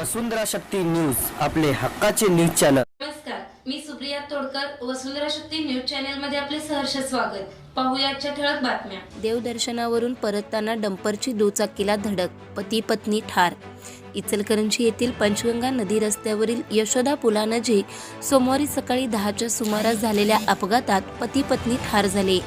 वसुंधरा Shakti news आपले हक्काचे news channel. नमस्कार मी सुप्रिया तोडकर वसुंधरा शक्ती न्यूज चॅनलमध्ये आपले सहर्ष स्वागत. पाहूया आजच्या ठळक बातम्या. देवदर्शनावरून परतताना डंपरची दुचाकीला धडक पती पत्नी ठार. इचलकरंजी येथील पंचगंगा नदी रस्त्यावरील यशोदा पुलानजीक सोमवारी सकाळी दहाच्या सुमारास झालेल्या अपघातात पती पत्नी ठार झाले.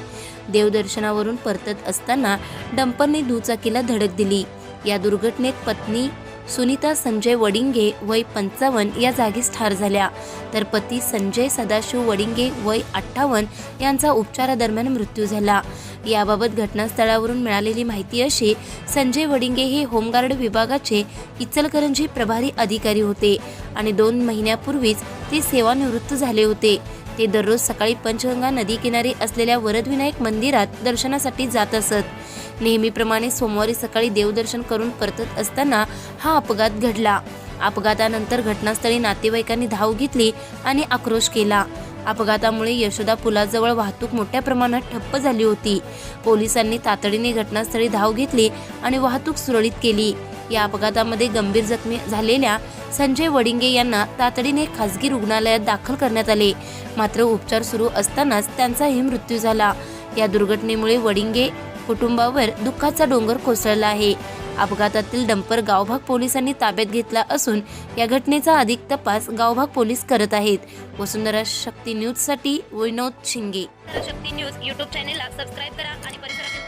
देवदर्शनावरून परतत असताना डंपरने दुचाकीला धडक दिली. या दुर्घटनेत पत्नी सुनीता संजय वडिंगे वय पंचावन्न या जागीच ठार झाल्या. तर पती संजय सदाशिव वडिंगे वय अठ्ठावन्न यांचा उपचारादरम्यान मृत्यू झाला. याबाबत घटनास्थळावरून मिळालेली माहिती अशी संजय वडिंगे हे होमगार्ड विभागाचे इचलकरंजी प्रभारी अधिकारी होते आणि दोन महिन्यापूर्वीच ते सेवानिवृत्त झाले होते. ते दररोज सकाळी पंचगंगा नदी किनारी असलेल्या वरदविनायक मंदिरात दर्शनासाठी जात असत. नेहमीप्रमाणे सोमवारी सकाळी देवदर्शन करून परतत असताना हा अपघात घडला. अपघातानंतर घटनास्थळी नातेवाईकांनी धाव घेतली आणि आक्रोश केला. अपघातामुळे यशोदा पुलाजवळ वाहतूक मोठ्या प्रमाणात ठप्प झाली होती. पोलिसांनी तातडीने घटनास्थळी धाव घेतली आणि वाहतूक सुरळीत केली. या अपघातामध्ये गंभीर जखमी झालेल्या संजय वडिंगे यांना तातडीने खासगी रुग्णालयात दाखल करण्यात आले. मात्र उपचार सुरू असतानाच त्यांचाही मृत्यू झाला. या दुर्घटनेमुळे वडिंगे कुटुंबावर दुःखाचा डोंगर कोसळला आहे. अपघातातील डंपर गावभाग पोलिसांनी ताब्यात घेतला असून या घटनेचा अधिक तपास गावभाग पोलीस करत आहेत. वसुंधरा शक्ती न्यूजसाठी विनोद शिंगे. शक्ती न्यूज यूट्यूब चॅनेलला सबस्क्राईब करा आणि परिसरातील